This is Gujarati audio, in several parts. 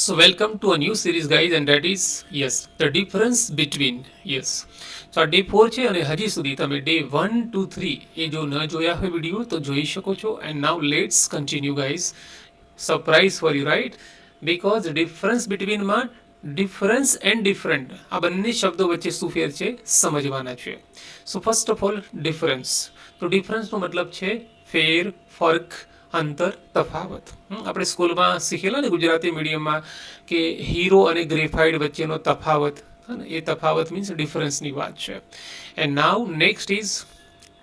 So, welcome to a new series, guys, and that is, yes, the difference between, yes. તો આ ડે ફોર છે અને હજી સુધી તમે ડે વન ટુ થ્રી એ જો ન જોયા હોય વીડિયો તો જોઈ શકો છો. And now let's continue guys surprise for you right because difference બિટવીનમાં difference and different આ બંને શબ્દો વચ્ચે શું ફેર છે? સમજવાના છે. So first of all difference તો ડિફરન્સનો મતલબ છે ફેર, ફર્ક અંતર તફાવત. આપણે સ્કૂલમાં શીખેલા ને ગુજરાતી મીડિયમમાં કે હીરો અને ગ્રેફાઇડ વચ્ચેનો તફાવત. એ તફાવત મીન્સ ડિફરન્સની વાત છે. And now next is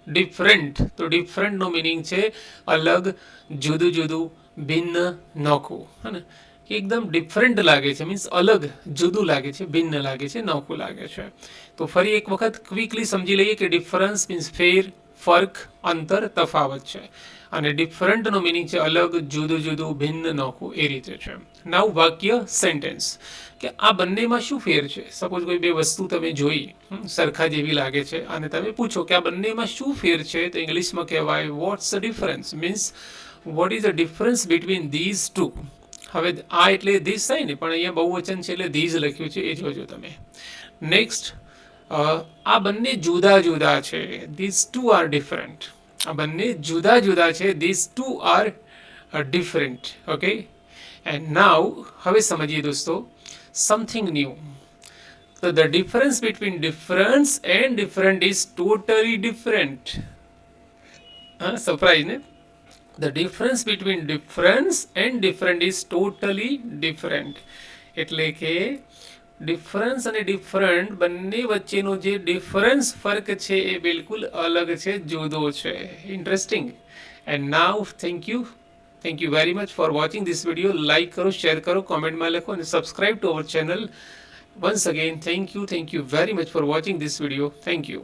different તો ડિફરન્ટનો મિનિંગ છે અલગ, જુદું જુદું, ભિન્ન નોખું હે ને કે એકદમ ડિફરન્ટ લાગે છે. મીન્સ અલગ, જુદું લાગે છે, ભિન્ન લાગે છે નોખું લાગે છે. તો ફરી એક વખત ક્વિકલી સમજી લઈએ કે ડિફરન્સ મીન્સ ફેર, ફર્ક, અંતર, તફાવત છે. અને ડિફરન્ટનો મિનિંગ છે અલગ, જુદું જુદું, ભિન્ન, નોખું, એ રીતે છે. નાવ વાક્ય સેન્ટેન્સ કે આ બંનેમાં શું ફેર છે? સપોઝ કોઈ બે વસ્તુ તમે જોઈ સરખા જેવી લાગે છે, અને તમે પૂછો કે આ બંનેમાં શું ફેર છે? તો ઇંગ્લિશમાં કહેવાય what's the difference means what is the difference between these two હવે આ એટલે ધીસ થાય ને, પણ અહીંયા બહુવચન છે એટલે ધીઝ લખ્યું છે, એ જોજો તમે. નેક્સ્ટ આ બંને જુદા જુદા છે. ધીઝ ટુ આર ડિફરન્ટ આ બંને જુદા જુદા છે. This two are different okay and now હવે સમજીએ દોસ્તો સમથિંગ ન્યૂ તો the difference between difference and different is totally different હા સરપ્રાઈઝ ને the difference between difference and different is totally different એટલે કે ડિફરન્સ અને ડિફરન્ટ બંને વચ્ચેનો જે ડિફરન્સ ફર્ક છે એ બિલકુલ અલગ છે, જુદો છે. Interesting and now thank you thank you very much for watching this video like કરો શેર કરો કોમેન્ટમાં લખો અને subscribe to our channel once again thank you thank you very much for watching this video thank you